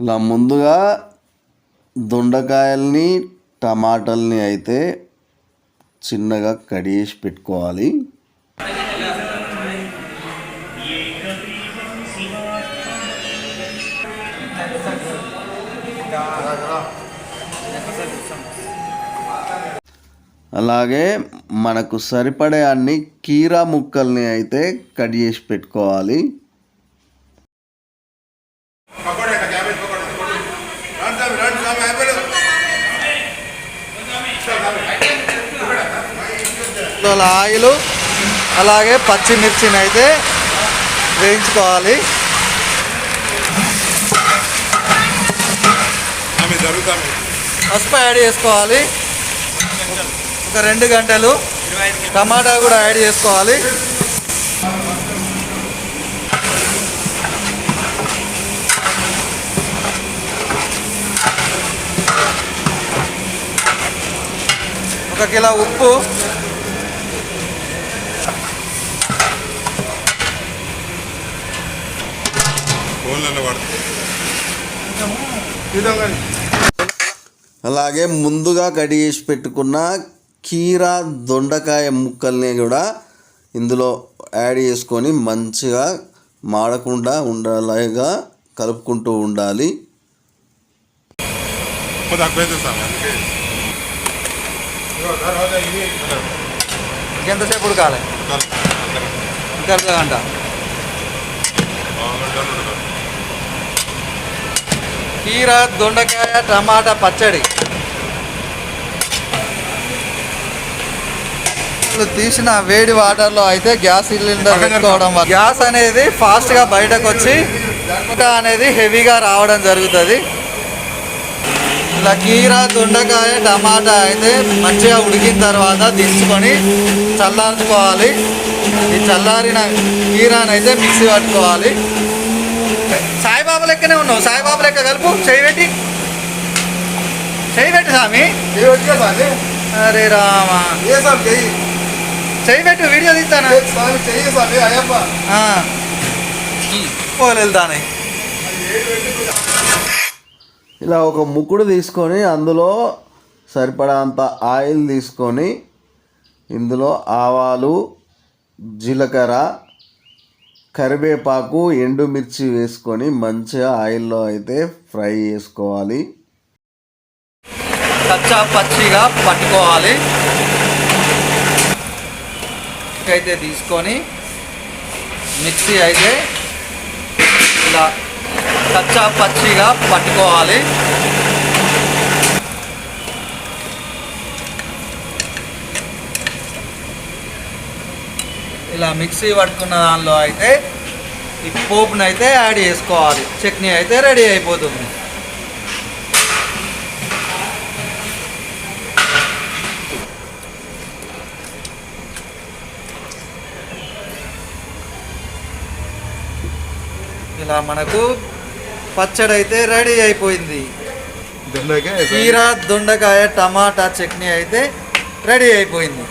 ఇలా ముందుగా దొండకాయల్ని టమాటాలని అయితే చిన్నగా కడిగేసి పెట్టుకోవాలి. అలాగే మనకు సరిపడే అన్ని కీరా ముక్కల్ని అయితే కట్ చేసి పెట్టుకోవాలి. ఆయిలు అలాగే పచ్చిమిర్చిని అయితే వేయించుకోవాలి. పసుపు యాడ్ చేసుకోవాలి. ఒక రెండు గంటలు టమాటా కూడా యాడ్ చేసుకోవాలి. ఒక కిలో ఉప్పు. అలాగే ముందుగా కట్ చేసి పెట్టుకున్న కీరా దొండకాయ ముక్కల్ని కూడా ఇందులో యాడ్ చేసుకొని మంచిగా మాడకుండా ఉండేలాగా కలుపుకుంటూ ఉండాలి. खुद ఎంతసేపు ఉడకాలి? ఇంకా అర్ధ గంట కీర దొండకాయ టమాటా పచ్చడి. తీసిన వేడి వాటర్లో అయితే గ్యాస్ సిలిండర్ పెట్టుకోవడం వల్ల గ్యాస్ అనేది ఫాస్ట్గా బయటకు వచ్చి అనేది హెవీగా రావడం జరుగుతుంది. ఇట్లా కీర దొండకాయ టమాటా అయితే మంచిగా ఉడికిన తర్వాత తీసుకొని చల్లార్చుకోవాలి. ఈ చల్లారిన కీరానైతే మిక్సీ పట్టుకోవాలి. సాయిబాబు లెక్కనే ఉన్నావు. సాయిబాబు లెక్క కలుపు. చేయి పెట్టి. చేయి పెట్టి స్వామి అరే రామా. చేయి పెట్టు వీడియో తీస్తాను. పోలు వెళ్తాను ఇలా ఒక ముక్కుడు తీసుకొని అందులో సరిపడంత ఆయిల్ తీసుకొని ఇందులో ఆవాలు జీలకర్ర కరివేపాకు ఎండుమిర్చి వేసుకొని మంచిగా ఆయిల్లో అయితే ఫ్రై చేసుకోవాలి. కచ్చా పచ్చిగా పట్టుకోవాలి. అయితే తీసుకొని మిక్సీ అయితే ఇలా కచ్చా పచ్చిగా పట్టుకోవాలి. ఇలా మిక్సీ పట్టుకున్న దానిలో అయితే ఈ పోపుని అయితే యాడ్ చేసుకోవాలి. చట్నీ అయితే రెడీ అయిపోతుంది. ఇలా మనకు పచ్చడి అయితే రెడీ అయిపోయింది. దొండకాయ కీర దొండకాయ టమాటా చట్నీ అయితే రెడీ అయిపోయింది.